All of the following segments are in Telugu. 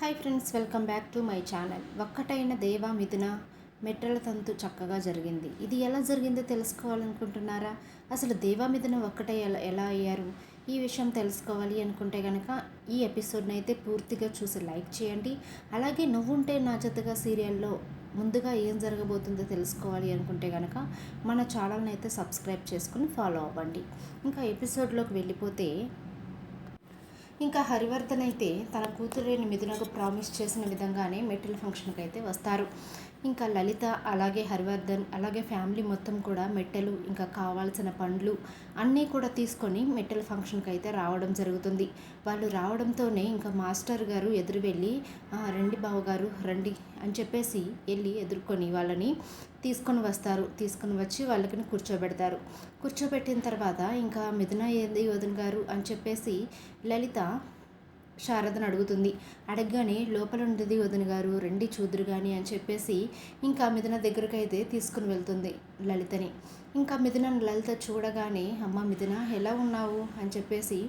Hi friends welcome back to my channel. ఒక్కటైన దేవ మిథున మెట్రల తంతు చక్కగా జరిగింది. ఇది ఎలా జరిగిందో తెలుసుకోవాలనుకుంటున్నారా? అసలు దేవా మిథున ఒక్కటే ఎలా ఎలా అయ్యారు? ఈ విషయం తెలుసుకోవాలి అనుకుంటే కనుక ఈ ఎపిసోడ్ని అయితే పూర్తిగా చూసి లైక్ చేయండి. అలాగే నువ్వుంటే నా జతగా సీరియల్లో ముందుగా ఏం జరగబోతుందో తెలుసుకోవాలి అనుకుంటే కనుక మన ఛానల్ని అయితే సబ్స్క్రైబ్ చేసుకుని ఫాలో అవ్వండి. ఇంకా ఎపిసోడ్లోకి వెళ్ళిపోతే ఇంకా హరివర్ధన్ అయితే తన కూతురైన మిథునకు ప్రామిస్ చేసిన విధంగానే మెట్టిల్ ఫంక్షన్కి అయితే వస్తారు. ఇంకా లలిత అలాగే హరివర్ధన్ అలాగే ఫ్యామిలీ మొత్తం కూడా మెట్టెలు ఇంకా కావాల్సిన పండ్లు అన్నీ కూడా తీసుకొని మెట్టెల ఫంక్షన్కి అయితే రావడం జరుగుతుంది. వాళ్ళు రావడంతోనే ఇంకా మాస్టర్ గారు ఎదురు వెళ్ళి రండి బావగారు రండి అని చెప్పేసి వెళ్ళి ఎదుర్కొని వాళ్ళని తీసుకొని వస్తారు. తీసుకొని వచ్చి వాళ్ళకి కూర్చోబెడతారు. కూర్చోబెట్టిన తర్వాత ఇంకా మిథున ఏంది వదిన గారు అని చెప్పేసి లలిత శారదను అడుగుతుంది. అడగగానే లోపల ఉండేది వదిన గారు రెండి చూదురు కానీ అని చెప్పేసి ఇంకా మిథున దగ్గరకు అయితే తీసుకుని వెళ్తుంది లలితని. ఇంకా మిథున లలిత చూడగానే అమ్మ మిథున ఎలా ఉన్నావు? అని చెప్పేసి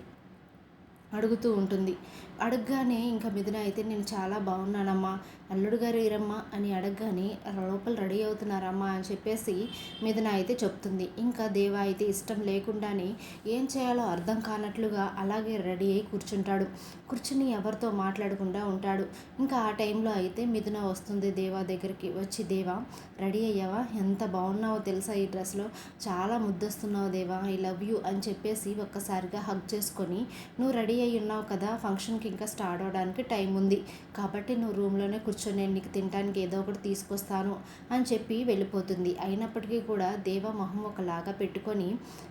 అడుగుతూ ఉంటుంది. అడగగానే ఇంకా మిథున అయితే నేను చాలా బాగున్నానమ్మా. అల్లుడు గారు ఇరమ్మా అని అడగగానే లోపల రెడీ అవుతున్నారమ్మా అని చెప్పేసి మిథున అయితే చెప్తుంది. ఇంకా దేవ అయితే ఇష్టం లేకుండానే ఏం చేయాలో అర్థం కానట్లుగా అలాగే రెడీ అయి కూర్చుంటాడు. కూర్చుని ఎవరితో మాట్లాడకుండా ఉంటాడు. ఇంకా ఆ టైంలో అయితే మిథున వస్తుంది దేవా దగ్గరికి. వచ్చి దేవా రెడీ అయ్యావా? ఎంత బాగున్నావో తెలుసా ఈ డ్రెస్లో? చాలా ముద్దొస్తున్నావు దేవా ఐ లవ్ యూ అని చెప్పేసి ఒక్కసారిగా హగ్ చేసుకొని నువ్వు రెడీ అయి ఉన్నావు కదా ఫంక్షన్కి ఇంకా స్టార్ట్ అవడానికి టైం ఉంది. కాబట్టి నువ్వు రూమ్లోనే కూర్చొని నేను నీకు తినడానికి ఏదో ఒకటి తీసుకొస్తాను అని చెప్పి వెళ్ళిపోతుంది. అయినప్పటికీ కూడా దేవ మొహం ఒకలాగా పెట్టుకొని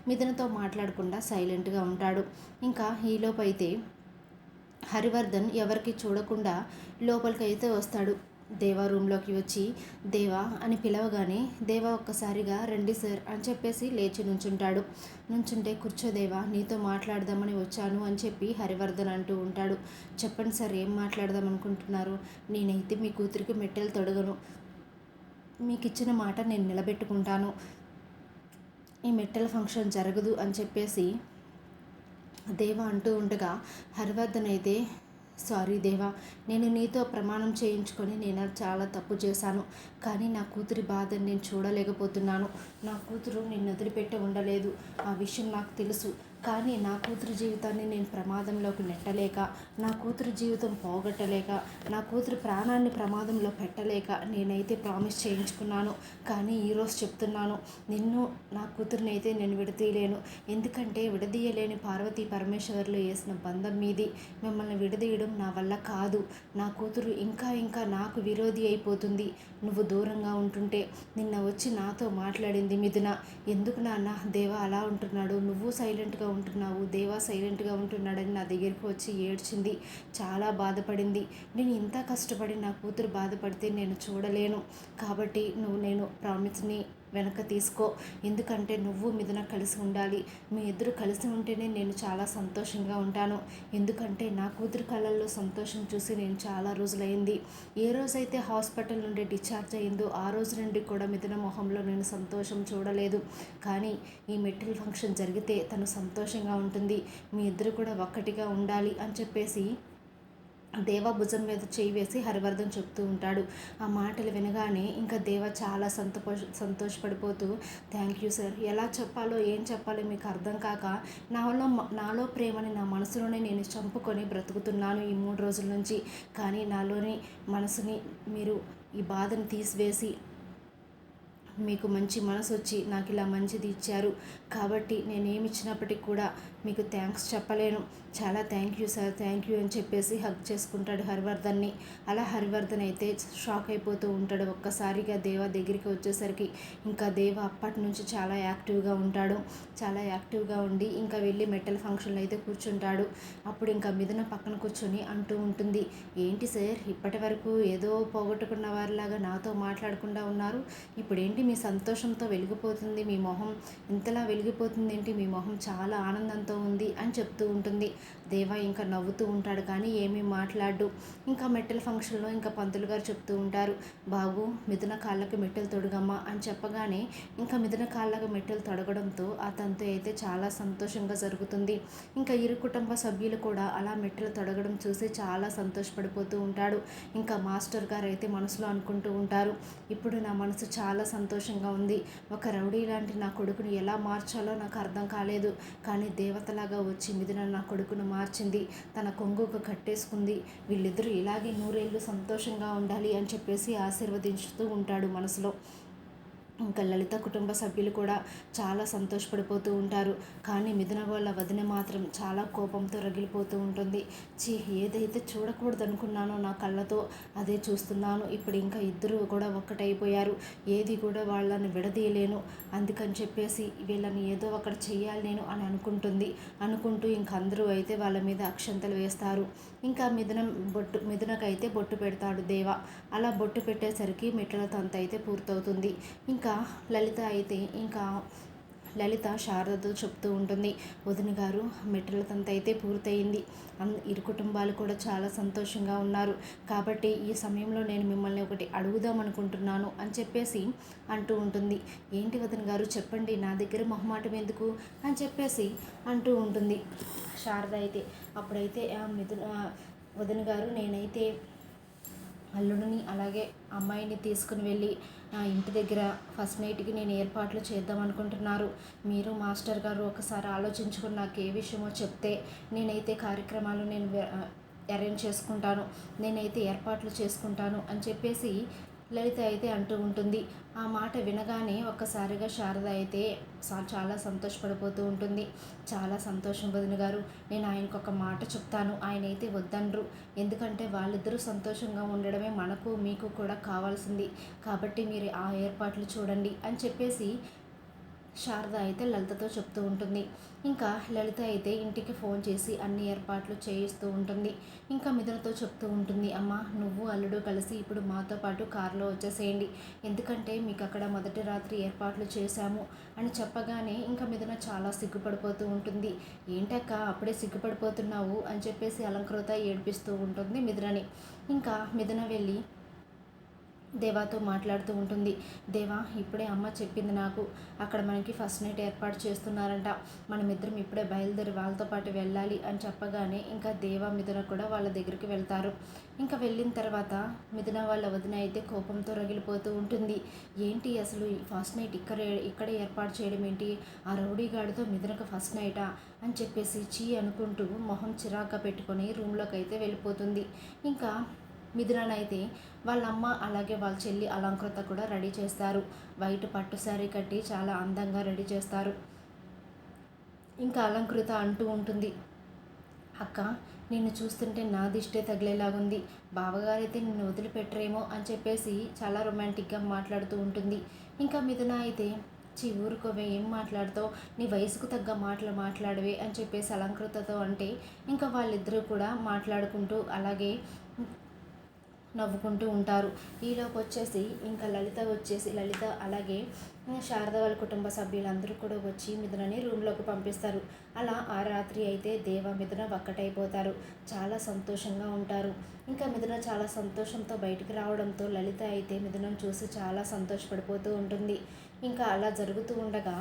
మిథునతో మాట్లాడకుండా సైలెంట్గా ఉంటాడు. ఇంకా ఈలోపు అయితే హరివర్ధన్ ఎవరికి చూడకుండా లోపలికైతే వస్తాడు. దేవా రూమ్లోకి వచ్చి దేవా అని పిలవగానే దేవా ఒక్కసారిగా రండి సార్ అని చెప్పేసి లేచి నుంచుంటాడు. నుంచుంటే కూర్చోదేవా నీతో మాట్లాడదామని వచ్చాను అని చెప్పి హరివర్ధన్ అంటూ ఉంటాడు. చెప్పండి సార్ ఏం మాట్లాడదాం అనుకుంటున్నారు నేనైతే మీ కూతురికి మెట్టెలు తొడగను. మీకు ఇచ్చిన మాట నేను నిలబెట్టుకుంటాను. ఈ మెట్టెల ఫంక్షన్ జరగదు అని చెప్పేసి దేవ అంటూ ఉండగా హరివర్ధన్ అయితే సారీ దేవా నేను నీతో ప్రమాణం చేయించుకొని నేను చాలా తప్పు చేశాను. కానీ నా కూతురి బాధను నేను చూడలేకపోతున్నాను. నా కూతురు నిన్ను వదిలిపెట్టి ఉండలేదు. ఆ విషయం నాకు తెలుసు. కానీ నా కూతురు జీవితాన్ని నేను ప్రమాదంలోకి నెట్టలేక నా కూతురు జీవితం పోగొట్టలేక నా కూతురు ప్రాణాన్ని ప్రమాదంలో పెట్టలేక నేనైతే ప్రామిస్ చేయించుకున్నాను. కానీ ఈరోజు చెప్తున్నాను నిన్ను నా కూతురిని అయితే నేను విడదీయలేను. ఎందుకంటే విడదీయలేని పార్వతీ పరమేశ్వర్లు వేసిన బంధం మీది. మిమ్మల్ని విడదీయడం నా వల్ల కాదు. నా కూతురు ఇంకా ఇంకా నాకు విరోధి అయిపోతుంది. నువ్వు దూరంగా ఉంటుంటే నిన్న వచ్చి నాతో మాట్లాడింది మిథున. ఎందుకు నాన్న? దేవ అలా ఉంటున్నాడు. నువ్వు సైలెంట్గా ఉంటున్నావు. దేవా సైలెంట్గా ఉంటున్నాడని నా దగ్గరికి వచ్చి ఏడ్చింది. చాలా బాధపడింది. నేను ఇంత కష్టపడి నా కూతురు బాధపడితే నేను చూడలేను. కాబట్టి నువ్వు నేను ప్రామిస్ని వెనక తీసుకో. ఎందుకంటే నువ్వు మిథున కలిసి ఉండాలి. మీ ఇద్దరు కలిసి ఉంటేనే నేను చాలా సంతోషంగా ఉంటాను. ఎందుకంటే నా కూతురు కళ్ళల్లో సంతోషం చూసి నేను చాలా రోజులైంది. ఏ రోజైతే హాస్పిటల్ నుండి డిశ్చార్జ్ అయిందో ఆ రోజు నుండి కూడా మిథున మొహంలో నేను సంతోషం చూడలేదు. కానీ ఈ మెట్రిల్ ఫంక్షన్ జరిగితే తను సంతోషంగా ఉంటుంది. మీ ఇద్దరు కూడా ఒక్కటిగా ఉండాలి అని చెప్పేసి దేవ భుజం మీద చేయి వేసి హరివర్ధన్ చెప్తూ ఉంటాడు. ఆ మాటలు వినగానే ఇంకా దేవ చాలా సంతోష సంతోషపడిపోతూ థ్యాంక్ యూ సార్ ఎలా చెప్పాలో ఏం చెప్పాలో మీకు అర్థం కాక నాలో నాలో ప్రేమని నా మనసులోనే నేను చంపుకొని బ్రతుకుతున్నాను ఈ మూడు రోజుల నుంచి. కానీ నాలోని మనసుని మీరు ఈ బాధను తీసివేసి మీకు మంచి మనసు వచ్చి నాకు ఇలా మంచిది ఇచ్చారు. కాబట్టి నేను ఏమి ఇచ్చినప్పటికి కూడా మీకు థ్యాంక్స్ చెప్పలేను. చాలా thank you sir thank you అని చెప్పేసి హక్ చేసుకుంటాడు హరివర్ధన్ని. అలా హరివర్ధన్ అయితే షాక్ అయిపోతూ ఉంటాడు ఒక్కసారిగా దేవ దగ్గరికి వచ్చేసరికి. ఇంకా దేవ అప్పటి నుంచి చాలా యాక్టివ్గా ఉంటాడు. చాలా యాక్టివ్గా ఉండి ఇంకా వెళ్ళి మెటల్ ఫంక్షన్లో అయితే కూర్చుంటాడు. అప్పుడు ఇంకా మిథున పక్కన కూర్చొని అంటూ ఉంటుంది. ఏంటి సార్ ఇప్పటి వరకు ఏదో పోగొట్టుకున్న వారిలాగా నాతో మాట్లాడకుండా ఉన్నారు. ఇప్పుడు ఏంటి మీ సంతోషంతో వెలిగిపోతుంది మీ మొహం? ఇంతలా వెలిగిపోతుంది ఏంటి మీ మొహం చాలా ఆనందంతో ఉంది అని చెప్తూ ఉంటుంది. దేవా ఇంకా నవ్వుతూ ఉంటాడు కానీ ఏమీ మాట్లాడు. ఇంకా మెట్టెల ఫంక్షన్లో ఇంకా పంతులు గారు చెప్తూ ఉంటారు బాబు మిథున కాళ్ళకి మెట్టెలు తొడగమ్మా అని చెప్పగానే ఇంకా మిథున కాళ్ళకి మెట్టెలు తొడగడంతో ఆ తంతు అయితే చాలా సంతోషంగా జరుగుతుంది. ఇంకా ఇరు కుటుంబ సభ్యులు కూడా అలా మెట్టెలు తొడగడం చూసి చాలా సంతోషపడిపోతూ ఉంటాడు. ఇంకా మాస్టర్ గారు అయితే మనసులో అనుకుంటూ ఉంటారు ఇప్పుడు నా మనసు చాలా సంతోషంగా ఉంది. ఒక రౌడీ లాంటి నా కొడుకుని ఎలా మార్చాలో నాకు అర్థం కాలేదు. కానీ దేవ దేవతలాగా వచ్చి మిథున నా కొడుకును మార్చింది. తన కొంగుకు కట్టేసుకుంది. వీళ్ళిద్దరూ ఇలాగే నూరేళ్ళు సంతోషంగా ఉండాలి అని చెప్పేసి ఆశీర్వదించుతూ ఉంటాడు మనసులో. ఇంకా లలిత కుటుంబ సభ్యులు కూడా చాలా సంతోషపడిపోతూ ఉంటారు. కానీ మిథున వాళ్ళ వదిన మాత్రం చాలా కోపంతో రగిలిపోతూ ఉంటుంది. చీ ఏదైతే చూడకూడదు అనుకున్నానో నా కళ్ళతో అదే చూస్తున్నాను. ఇప్పుడు ఇంకా ఇద్దరు కూడా ఒక్కటైపోయారు. ఏది కూడా వాళ్ళని విడదీయలేను. అందుకని చెప్పేసి వీళ్ళని ఏదో ఒకటి చేయాలి నేను అని అనుకుంటుంది. అనుకుంటూ ఇంక అందరూ అయితే వాళ్ళ మీద అక్షంతలు వేస్తారు. ఇంకా మిథున బొట్టు మిథునకైతే బొట్టు పెడతాడు దేవ. అలా బొట్టు పెట్టేసరికి మెట్ల తంత అయితే పూర్తవుతుంది. ఇంకా లలిత అయితే ఇంకా లలిత శారదతో చెప్తూ ఉంటుంది వదిన గారు మెట్రల తంత అయితే పూర్తయింది. అన్ ఇరు కుటుంబాలు కూడా చాలా సంతోషంగా ఉన్నారు. కాబట్టి ఈ సమయంలో నేను మిమ్మల్ని ఒకటి అడుగుదాం అనుకుంటున్నాను అని చెప్పేసి అంటూ ఉంటుంది. ఏంటి వదిన గారు చెప్పండి నా దగ్గర మొహమాటం ఎందుకు? అని చెప్పేసి అంటూ ఉంటుంది. శారద అయితే అప్పుడైతే మిథున వదిన గారు నేనైతే అల్లుడిని అలాగే అమ్మాయిని తీసుకుని వెళ్ళి ఇంటి దగ్గర ఫస్ట్ నైట్కి నేను ఏర్పాట్లు చేద్దాం అనుకుంటున్నారు. మీరు మాస్టర్ గారు ఒకసారి ఆలోచించుకుని నాకు ఏ విషయమో చెప్తే నేనైతే కార్యక్రమాలు నేను అరేంజ్ చేసుకుంటాను. నేనైతే ఏర్పాట్లు చేసుకుంటాను అని చెప్పేసి లలిత అయితే అంటూ ఉంటుంది. ఆ మాట వినగానే ఒక్కసారిగా శారద అయితే చాలా సంతోషపడిపోతూ ఉంటుంది. చాలా సంతోషం వదిన గారు నేను ఆయనకు ఒక మాట చెప్తాను. ఆయన అయితే వద్దనరు. ఎందుకంటే వాళ్ళిద్దరూ సంతోషంగా ఉండడమే మనకు మీకు కూడా కావాల్సింది. కాబట్టి మీరు ఆ ఏర్పాట్లు చూడండి అని చెప్పేసి శారద అయితే లలితతో చెప్తూ ఉంటుంది. ఇంకా లలిత అయితే ఇంటికి ఫోన్ చేసి అన్ని ఏర్పాట్లు చేయిస్తూ ఉంటుంది. ఇంకా మిథునతో చెప్తూ ఉంటుంది అమ్మ నువ్వు అల్లుడు కలిసి ఇప్పుడు మాతో పాటు కారులో వచ్చేసేయండి. ఎందుకంటే మీకు అక్కడ మొదటి రాత్రి ఏర్పాట్లు చేశాము అని చెప్పగానే ఇంకా మిథున చాలా సిగ్గుపడిపోతూ ఉంటుంది. ఏంటక్క అప్పుడే సిగ్గుపడిపోతున్నావు అని చెప్పేసి అలంకృత ఏడిపిస్తూ ఉంటుంది మిథునని. ఇంకా మిథున వెళ్ళి దేవాతో మాట్లాడుతూ ఉంటుంది. దేవా ఇప్పుడే అమ్మ చెప్పింది నాకు. అక్కడ మనకి ఫస్ట్ నైట్ ఏర్పాటు చేస్తున్నారంట. మనమిద్దరం ఇప్పుడే బయలుదేరి వాళ్ళతో పాటు వెళ్ళాలి అని చెప్పగానే ఇంకా దేవా మిథున కూడా వాళ్ళ దగ్గరికి వెళ్తారు. ఇంకా వెళ్ళిన తర్వాత మిథున వాళ్ళ వదిన అయితే కోపంతో రగిలిపోతూ ఉంటుంది. ఏంటి అసలు ఫస్ట్ నైట్ ఇక్కడ ఇక్కడ ఏర్పాటు చేయడం ఏంటి? ఆ రౌడీగాడితో మిథునకు ఫస్ట్ నైటా? అని చెప్పేసి చీ అనుకుంటూ మొహం చిరాగ్గా పెట్టుకొని రూమ్లోకి అయితే వెళ్ళిపోతుంది. ఇంకా మిథుననైతే వాళ్ళ అమ్మ అలాగే వాళ్ళ చెల్లి అలంకృత కూడా రెడీ చేస్తారు. వైట్ పట్టు శారీ కట్టి చాలా అందంగా రెడీ చేస్తారు. ఇంకా అలంకృత అంటూ ఉంటుంది. అక్క నిన్ను చూస్తుంటే నా దిష్టే తగిలేలాగుంది. బావగారైతే నిన్ను వదిలిపెట్టరేమో అని చెప్పేసి చాలా రొమాంటిక్గా మాట్లాడుతూ ఉంటుంది. ఇంకా మిథున అయితే చి ఊరుకోవే ఏం మాట్లాడుతావు? నీ వయసుకు తగ్గ మాటలు మాట్లాడవే అని చెప్పేసి అలంకృతతో అంటే ఇంకా వాళ్ళిద్దరూ కూడా మాట్లాడుకుంటూ అలాగే నవ్వుకుంటూ ఉంటారు. ఈలోకి వచ్చేసి ఇంకా లలిత వచ్చేసి లలిత అలాగే శారద వాళ్ళ కుటుంబ సభ్యులందరూ కూడా వచ్చి మిథునని రూమ్లోకి పంపిస్తారు. అలా ఆ రాత్రి అయితే దేవ మిథున ఒక్కటైపోతారు చాలా సంతోషంగా ఉంటారు. ఇంకా మిథున చాలా సంతోషంతో బయటికి రావడంతో లలిత అయితే మిథునం చూసి చాలా సంతోషపడిపోతూ ఉంటుంది. ఇంకా అలా జరుగుతూ ఉండగా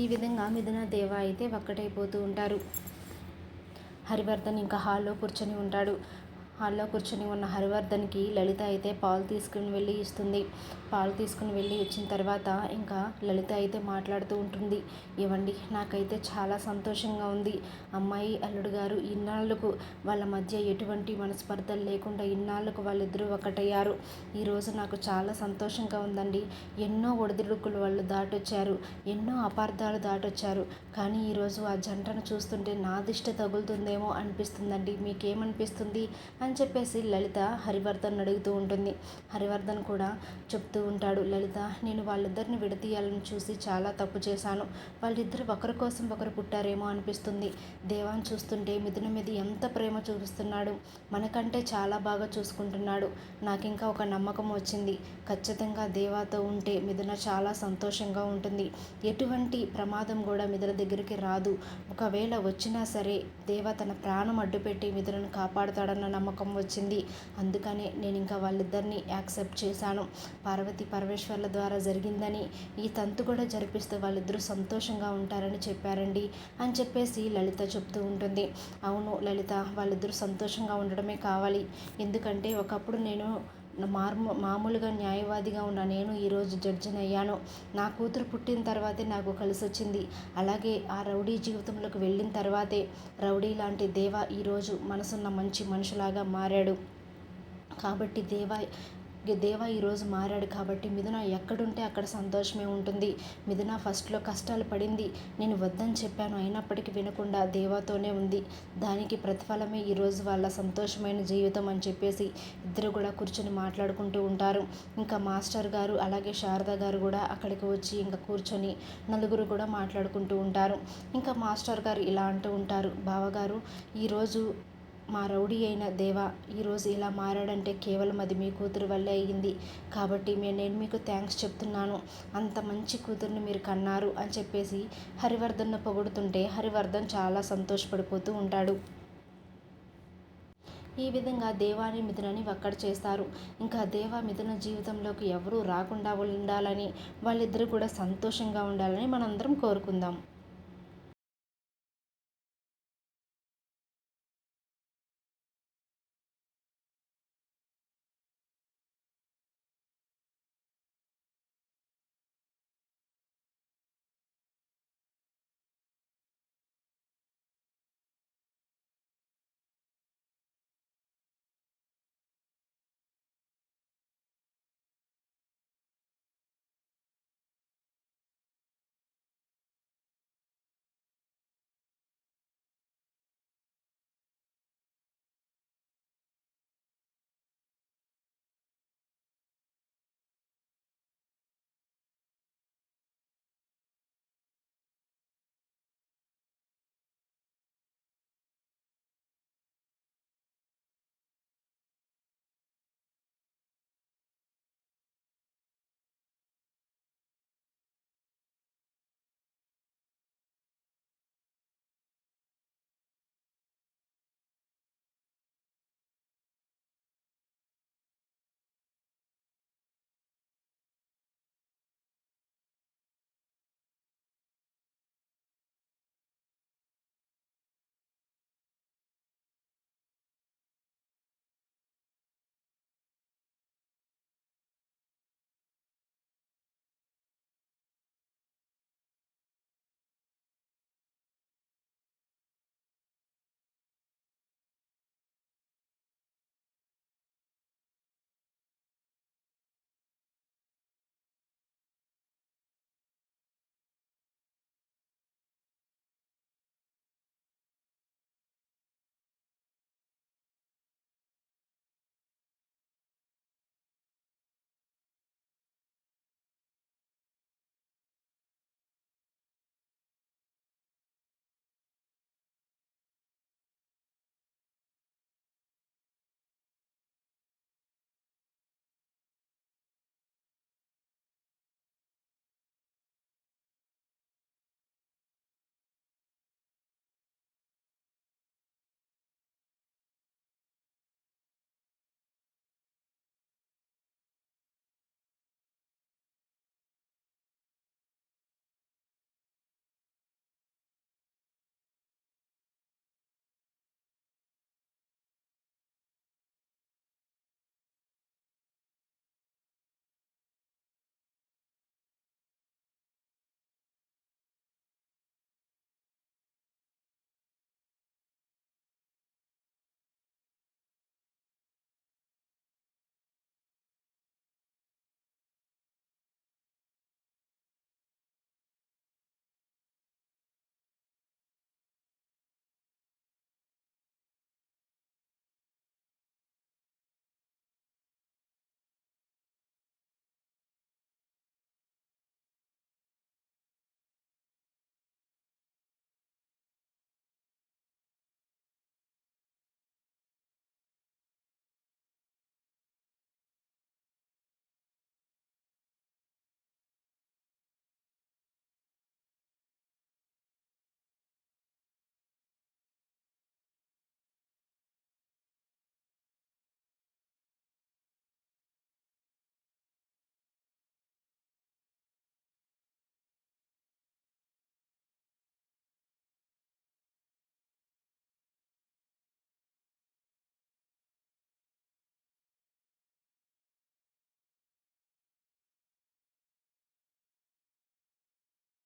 ఈ విధంగా మిథున దేవ అయితే ఒక్కటైపోతూ ఉంటారు. హరివర్ధన్ ఇంకా హాల్లో కూర్చొని ఉంటాడు. హాల్లో కూర్చొని ఉన్న హరివర్ధన్కి లలిత అయితే పాలు తీసుకుని వెళ్ళి ఇస్తుంది. పాలు తీసుకుని వెళ్ళి వచ్చిన తర్వాత ఇంకా లలిత అయితే మాట్లాడుతూ ఉంటుంది. ఇవ్వండి నాకైతే చాలా సంతోషంగా ఉంది. అమ్మాయి అల్లుడు గారు ఇన్నాళ్ళకు వాళ్ళ మధ్య ఎటువంటి మనస్పర్ధలు లేకుండా ఇన్నాళ్ళకు వాళ్ళిద్దరూ ఒకటయ్యారు. ఈరోజు నాకు చాలా సంతోషంగా ఉందండి. ఎన్నో ఒడిదుడుకులు వాళ్ళు దాటొచ్చారు. ఎన్నో అపార్థాలు దాటొచ్చారు. కానీ ఈరోజు ఆ జంటను చూస్తుంటే నా దిష్ట తగులుతుందేమో అనిపిస్తుందండి. మీకేమనిపిస్తుంది? అని అని చెప్పేసి లలిత హరివర్ధన్ అడుగుతూ ఉంటుంది. హరివర్ధన్ కూడా చెప్తూ ఉంటాడు లలిత నేను వాళ్ళిద్దరిని విడతీయాలని చూసి చాలా తప్పు చేశాను. వాళ్ళిద్దరు ఒకరి కోసం ఒకరు పుట్టారేమో అనిపిస్తుంది. దేవాన్ని చూస్తుంటే మిథున మీద ఎంత ప్రేమ చూపిస్తున్నాడు. మనకంటే చాలా బాగా చూసుకుంటున్నాడు. నాకు ఇంకా ఒక నమ్మకం వచ్చింది. ఖచ్చితంగా దేవాతో ఉంటే మిథున చాలా సంతోషంగా ఉంటుంది. ఎటువంటి ప్రమాదం కూడా మిథున దగ్గరికి రాదు. ఒకవేళ వచ్చినా సరే దేవ తన ప్రాణం అడ్డుపెట్టి మిథునను కాపాడుతాడన్న నమ్మకం నమ్మకం వచ్చింది. అందుకనే నేను ఇంకా వాళ్ళిద్దరిని యాక్సెప్ట్ చేశాను. పార్వతి పరమేశ్వర్ల ద్వారా జరిగిందని ఈ తంతు కూడా జరిపిస్తే వాళ్ళిద్దరూ సంతోషంగా ఉంటారని చెప్పారండి అని చెప్పేసి లలిత చెప్తూ ఉంటుంది. అవును లలిత వాళ్ళిద్దరూ సంతోషంగా ఉండడమే కావాలి. ఎందుకంటే ఒకప్పుడు నేను మార్ము మామూలుగా న్యాయవాదిగా ఉన్న నేను ఈరోజు జడ్జిని అయ్యాను నా కూతురు పుట్టిన తర్వాతే నాకు కలిసి వచ్చింది అలాగే ఆ రౌడీ జీవితంలోకి వెళ్ళిన తర్వాతే రౌడీ లాంటి దేవ ఈరోజు మనసున్న మంచి మనుషులాగా మారాడు. కాబట్టి దేవా దేవ ఈరోజు మారాడు కాబట్టి మిథున ఎక్కడుంటే అక్కడ సంతోషమే ఉంటుంది. మిథున ఫస్ట్లో కష్టాలు పడింది. నేను వద్దని చెప్పాను. అయినప్పటికీ వినకుండా దేవాతోనే ఉంది. దానికి ప్రతిఫలమే ఈరోజు వాళ్ళ సంతోషమైన జీవితం అని చెప్పేసి ఇద్దరు కూడా కూర్చొని మాట్లాడుకుంటూ ఉంటారు. ఇంకా మాస్టర్ గారు అలాగే శారద గారు కూడా అక్కడికి వచ్చి ఇంకా కూర్చొని నలుగురు కూడా మాట్లాడుకుంటూ ఉంటారు. ఇంకా మాస్టర్ గారు ఇలా అంటూ ఉంటారు. బావగారు ఈరోజు మా రౌడీ అయిన దేవ ఈరోజు ఇలా మారాడంటే కేవలం అది మీ కూతురు వల్లే అయ్యింది. కాబట్టి నేను మీకు థ్యాంక్స్ చెప్తున్నాను. అంత మంచి కూతుర్ని మీరు కన్నారు అని చెప్పేసి హరివర్ధన్ను పొగుడుతుంటే హరివర్ధన్ చాలా సంతోషపడిపోతూ ఉంటాడు. ఈ విధంగా దేవాని మిథునని ఒక్కడ చేస్తారు. ఇంకా దేవ మిథున జీవితంలోకి ఎవరూ రాకుండా ఉండాలని వాళ్ళిద్దరూ కూడా సంతోషంగా ఉండాలని మనందరం కోరుకుందాం.